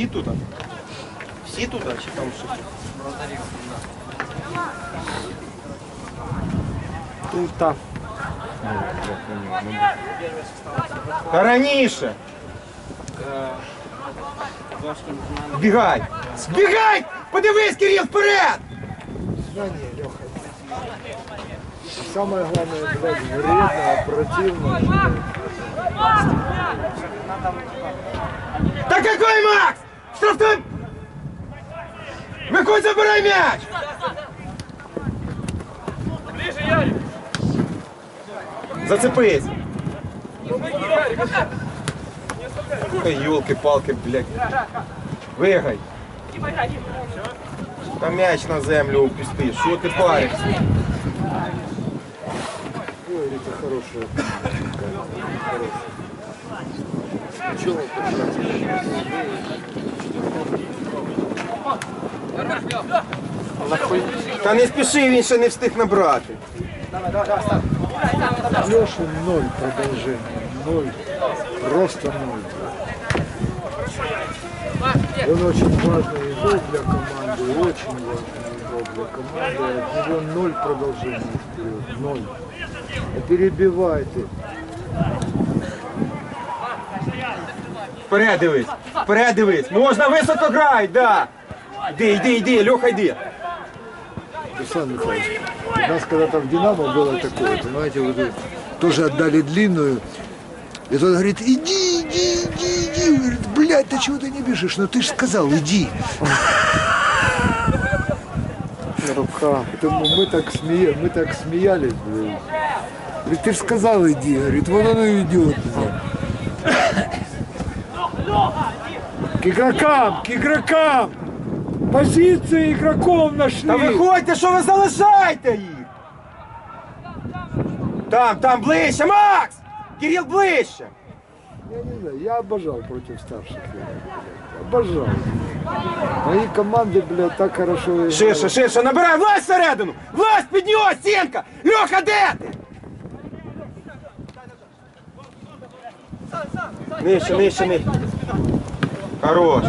Всі тут? Всі тут, чи там щось? Тут. Та раніше. Збігай! Збігай! Подивись, Кирил, вперед! Знание, Леха. Самое главное, блядь, вредно, противно. Та какой Макс? Штрафной! Миколь, забирай мяч! Зацепись! Елки-палки, блядь. Вигай. Та мяч на землю упусти. Що ти паришся? Ой, это хорошая. Чего Та не спіши, він ще не встиг набрати. Леша ноль продолжения. Ноль. Просто ноль. Он очень важный игрок для команды. Очень важный игрок для команды. От него ноль продолжения вперед. Ноль. Не перебивайте. Вперед дивись, вперед дивись. Можна високо грати, да. Іди, йди, йди, Льоха, йди. Александр Михайлович, у нас когда-то в «Динамо» было такое, понимаете, вот тоже отдали длинную. И тот говорит, иди, иди, иди, иди. Говорит, блядь, ты чего ты не бежишь? Ну ты же сказал, иди. Рука. Поэтому мы так, смея... мы так смеялись, блин. Говорит, ты же сказал, иди. Говорит, вот оно и идет. К игрокам, к игрокам! Позиции игроков нашли! Та виходьте, що ви залишаєте їх? Там, там ближче, Макс! Кирил ближче! Я не знаю, я обожал против старших. блядь. Обожал. Мои команды, блядь, так хорошо играли. Ширше, ширше, набирай, влазь всередину! Влазь під нього, стінка! Льоха, де ти? Нижче, нижче, нижче. Хорош.